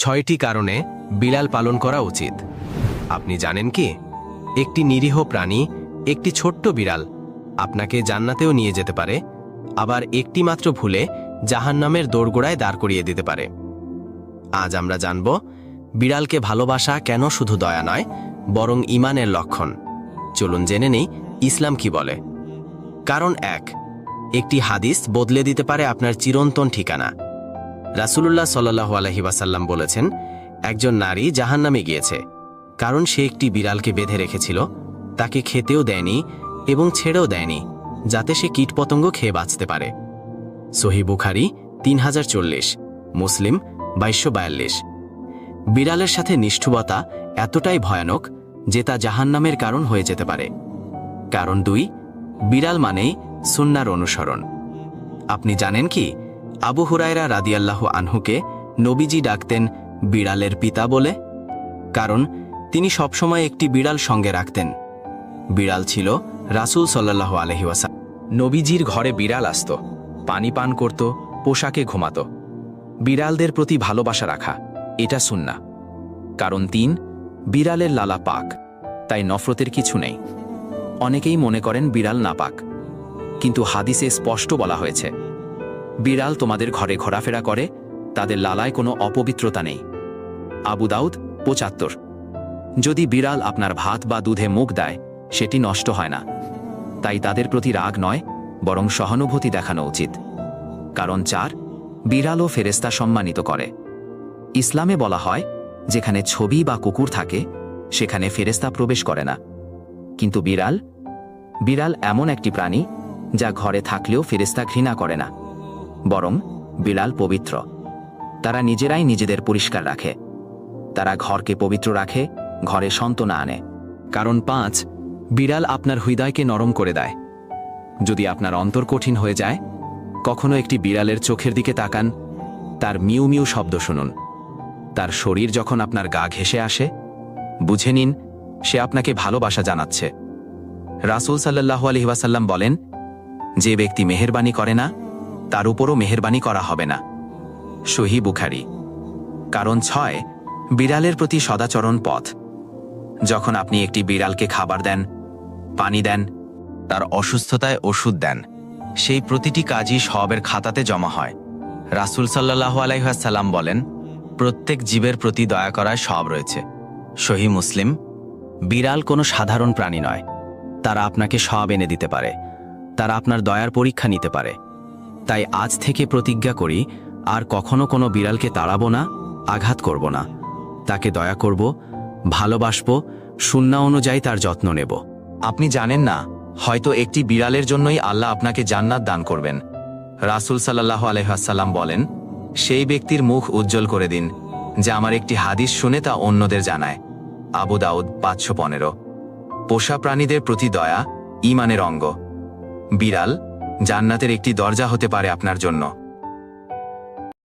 ছয়টি কারণে বিড়াল পালন করা উচিত। আপনি জানেন কি? একটি নিরীহ প্রাণী, একটি ছোট্ট বিড়াল আপনাকে জান্নাতেও নিয়ে যেতে পারে, আবার একটি মাত্র ভুলে জাহান্নামের দোরগোড়ায় দাঁড় করিয়ে দিতে পারে। আজ আমরা জানব, বিড়ালকে ভালোবাসা কেন শুধু দয়া নয়, বরং ইমানের লক্ষণ। চলুন জেনে নেই ইসলাম কি বলে। কারণ এক, একটি হাদিস বদলে দিতে পারে আপনার চিরন্তন ঠিকানা। রাসুলুল্লাহ সাল্লাহ আলহি ওয়াসাল্লাম বলেছেন, একজন নারী জাহান্নামে গিয়েছে, কারণ সে একটি বিড়ালকে বেঁধে রেখেছিল, তাকে খেতেও দেয়নি এবং ছেড়েও দেয়নি, যাতে সে কীটপতঙ্গ খেয়ে বাঁচতে পারে। সহি বুখারি তিন হাজার চল্লিশ, মুসলিম বাইশশো বায়াল্লিশ। বিড়ালের সাথে নিষ্ঠুবতা এতটাই ভয়ানক যে তা জাহান্নামের কারণ হয়ে যেতে পারে। কারণ দুই, বিড়াল মানেই সুন্নার অনুসরণ। আপনি জানেন কি? আবু হুরায়রা রাদিয়াল্লাহু আনহুকে নবীজি ডাকতেন বিড়ালের পিতা বলে, কারণ তিনি সবসময় একটি বিড়াল সঙ্গে রাখতেন। বিড়াল ছিল রাসূল সাল্লাহ আলহিওয়াসা নবীজির ঘরে বিড়াল আসত, পানি পান করত, পোশাকে ঘুমাত। বিড়ালদের প্রতি ভালোবাসা রাখা, এটা সুন্না কারণ তিন, বিড়ালের লালা পাক, তাই নফরতের কিছু নেই। অনেকেই মনে করেন বিড়াল না পাক কিন্তু হাদিসে স্পষ্ট বলা হয়েছে বিড়াল তোমাদের ঘরে ঘোরাফেরা করে, তাদের লালায় কোনো অপবিত্রতা নেই। আবু দাউদ, পঁচাত্তর। যদি বিড়াল আপনার ভাত বা দুধে মুখ দেয়, সেটি নষ্ট হয় না। তাই তাদের প্রতি রাগ নয়, বরং সহানুভূতি দেখানো উচিত। কারণ চার, বিড়ালও ফেরেস্তা সম্মানিত করে। ইসলামে বলা হয়, যেখানে ছবি বা কুকুর থাকে, সেখানে ফেরেস্তা প্রবেশ করে না। কিন্তু বিড়াল বিড়াল এমন একটি প্রাণী, যা ঘরে থাকলেও ফেরেস্তা ঘৃণা করে না। বরং বিড়াল পবিত্র। তারা নিজেরাই নিজেদের পরিষ্কার রাখে। তারা ঘরকে পবিত্র রাখে, ঘরে সন্তনা আনে। কারণ পাঁচ বিড়াল আপনার হৃদয়কে নরম করে দেয়। যদি আপনার অন্তর কঠিন হয়ে যায়, কখনো একটি বিড়ালের চোখের দিকে তাকান, তার মিউ মিউ শব্দ শুনুন। তার শরীর যখন আপনার গা ঘেসে আসে, বুঝে নিন, সে আপনাকে ভালোবাসা জানাচ্ছে। রাসূল সাল্লাহ আলহিবাসাল্লাম বলেন, যে ব্যক্তি মেহেরবানি করে না তার উপরও মেহেরবানি করা হবে না। সহি বুখারি। কারণ ছয়, বিড়ালের প্রতি সদাচরণ পথ। যখন আপনি একটি বিড়ালকে খাবার দেন, পানি দেন, তার অসুস্থতায় ওষুধ দেন, সেই প্রতিটি কাজই সবের খাতাতে জমা হয়। রাসূল সাল্লাহ আলাইসাল্লাম বলেন, প্রত্যেক জীবের প্রতি দয়া করায় সব রয়েছে। সহি মুসলিম, বিড়াল কোনো সাধারণ প্রাণী নয়। তারা আপনাকে সব এনে দিতে পারে। তারা আপনার দয়ার পরীক্ষা নিতে পারে। তাই আজ থেকে প্রতিজ্ঞা করি, আর কখনো কোনো বিড়ালকে তাড়াবো না, আঘাত করব না। তাকে দয়া করব, ভালোবাসব শূন্য অনুযায়ী তার যত্ন নেব। আপনি জানেন না, হয়তো একটি বিড়ালের জন্যই আল্লাহ আপনাকে জান্নাত দান করবেন। রাসূল সাল্লাহ আলহাসাল্লাম বলেন, সেই ব্যক্তির মুখ উজ্জ্বল করে দিন, যা আমার একটি হাদিস শুনে তা অন্যদের জানায়। আবু দাউদ, পাঁচশো পনেরো। পোষা প্রাণীদের প্রতি দয়া, ইমানের অঙ্গ। বিড়াল জান্নাতের একটি দরজা হতে পারে আপনার জন্য।